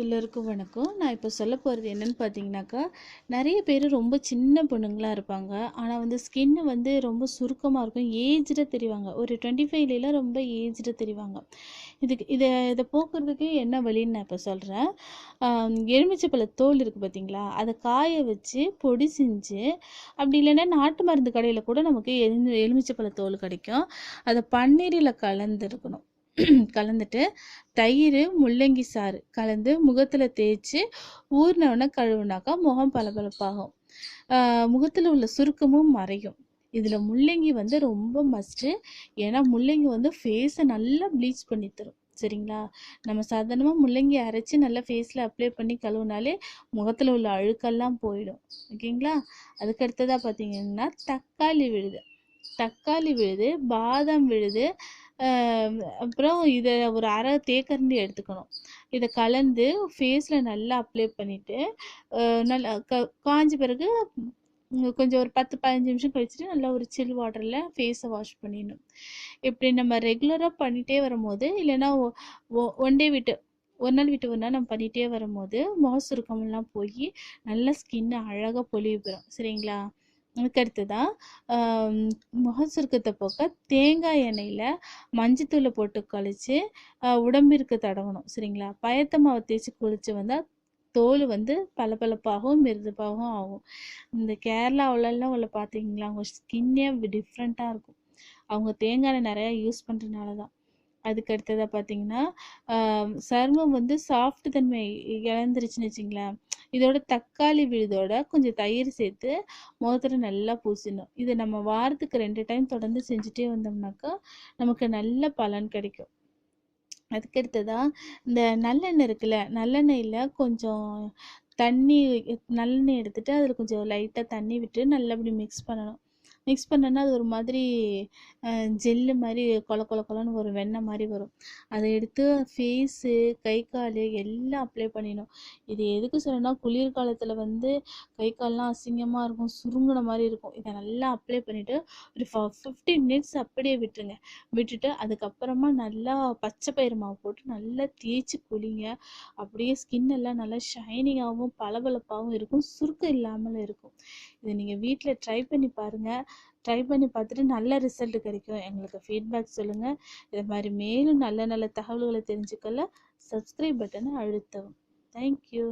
எல்லோருக்கும் வணக்கம். நான் இப்போ சொல்ல போகிறது என்னன்னு பார்த்தீங்கன்னாக்கா நிறைய பேர் ரொம்ப சின்ன பொண்ணுங்களா இருப்பாங்க. ஆனால் வந்து ஸ்கின்னு வந்து ரொம்ப சுருக்கமாக இருக்கும் ஏஜ்டாக தெரிவாங்க. ஒரு டுவெண்ட்டி ஃபைவ்லாம் ரொம்ப ஏஜ்டாக தெரிவாங்க. இதுக்கு இதை இதை போக்குறதுக்கு என்ன வழின்னு நான் இப்போ சொல்கிறேன் எலுமிச்சைப்பழ தோல் இருக்குது பார்த்தீங்களா அதை காய வச்சு பொடி செஞ்சு அப்படி இல்லைன்னா நாட்டு மருந்து கடையில் கூட நமக்கு எலுமி எலுமிச்சைப்பழ தோல் கிடைக்கும். அதை பன்னீரில் கலந்துருக்கணும் கலந்துட்டு தயிர் முள்ளங்கி சாறு கலந்து முகத்தில் தேய்ச்சி ஊறினவுடனே கழுவுனாக்கா முகம் பளபளப்பாகும். முகத்தில் உள்ள சுருக்கமும் மறையும். இதில் முள்ளங்கி வந்து ரொம்ப மஸ்ட்டு ஏன்னா முள்ளங்கி வந்து ஃபேஸை நல்லா ப்ளீச் பண்ணி தரும். சரிங்களா? நம்ம சாதாரணமாக முள்ளங்கி அரைச்சி நல்லா ஃபேஸில் அப்ளை பண்ணி கழுவுனாலே முகத்தில் உள்ள அழுக்கெல்லாம் போயிடும். ஓகேங்களா? அதுக்கு அடுத்ததாக பார்த்தீங்கன்னா தக்காளி விழுது. தக்காளி விழுது பாதாம் விழுது அப்புறம் இதை ஒரு அரை தேக்கரண்டி எடுத்துக்கணும். இதை கலந்து ஃபேஸில் நல்லா அப்ளை பண்ணிவிட்டு நல்லா க காஞ்ச பிறகு கொஞ்சம் ஒரு பத்து பதினஞ்சு நிமிஷம் கழிச்சுட்டு நல்லா ஒரு சில் வாட்டரில் ஃபேஸை வாஷ் பண்ணிடணும். இப்படி நம்ம ரெகுலராக பண்ணிகிட்டே வரும்போது இல்லைன்னா ஒன் டே விட்டு ஒரு நாள் விட்டு ஒரு நாள் நம்ம பண்ணிகிட்டே வரும்போது மாசு சுருக்கமெல்லாம் போய் நல்லா ஸ்கின்னு அழகாக பொலிவு பெறும். சரிங்களா? அதுக்கடுத்து தான் முக சுருக்கத்தை போக்க தேங்காய் எண்ணெயில் மஞ்சத்தூளை போட்டு கழித்து உடம்பிற்கு தடவணும் சரிங்களா? பயத்த மாவை தேய்ச்சி குளித்து வந்தால் தோல் வந்து பளபளப்பாகவும் மிருதுப்பாகவும் ஆகும். இந்த கேரளாவிலலாம் உள்ள பார்த்தீங்களா அவங்க ஸ்கின்னே டிஃப்ரெண்ட்டாக இருக்கும். அவங்க தேங்காய் நிறையா யூஸ் பண்ணுறதுனால தான் அதுக்கு அடுத்ததாக பார்த்தீங்கன்னா சருமம் வந்து சாஃப்ட் தன்மை இழந்துருச்சுன்னு வச்சிங்களேன். இதோட தக்காளி விழுதோட கொஞ்சம் தயிர் சேர்த்து முகத்தில் நல்லா பூசிடணும். இதை நம்ம வாரத்துக்கு ரெண்டு டைம் தொடர்ந்து செஞ்சுட்டே வந்தோம்னாக்கா நமக்கு நல்ல பலன் கிடைக்கும். அதுக்கடுத்ததாக இந்த நல்லெண்ணெய் இருக்குல்ல நல்லெண்ணெயில் கொஞ்சம் தண்ணி நல்லெண்ணெய் எடுத்துகிட்டு அதில் கொஞ்சம் லைட்டாக தண்ணி விட்டு நல்லா மிக்ஸ் பண்ணணும். மிக்ஸ் பண்ணேன்னா அது ஒரு மாதிரி ஜெல்லு மாதிரி கொல கொல கொலன்னு ஒரு வெண்ணெய் மாதிரி வரும். அதை எடுத்து ஃபேஸு கை கால் எல்லாம் அப்ளை பண்ணிடணும். இது எதுக்கு சொல்லணும்னா குளிர்காலத்தில் வந்து கை கால்லாம் அசிங்கமாக இருக்கும் சுருங்கின மாதிரி இருக்கும். இதை நல்லா அப்ளை பண்ணிவிட்டு ஒரு ஃபிஃப்டீன் மினிட்ஸ் அப்படியே விட்டுருங்க. விட்டுட்டு அதுக்கப்புறமா நல்லா பச்சை பயிறு மாவு போட்டு நல்லா தேய்ச்சி குளிங்க. அப்படியே ஸ்கின் எல்லாம் நல்லா ஷைனிங்காகவும் பளபளப்பாகவும் இருக்கும் சுருக்கம் இல்லாமல் இருக்கும். இதை நீங்கள் வீட்டில் ட்ரை பண்ணி பாருங்கள் ட்ரை பண்ணி பார்த்துட்டு நல்ல ரிசல்ட் கிடைக்கும். எங்களுக்கு ஃபீட்பேக் சொல்லுங்கள் இது மாதிரி மேலும் நல்ல நல்ல தகவல்களை தெரிஞ்சுக்கல சப்ஸ்கிரைப் பட்டனை அழுத்தவும். தேங்க்யூ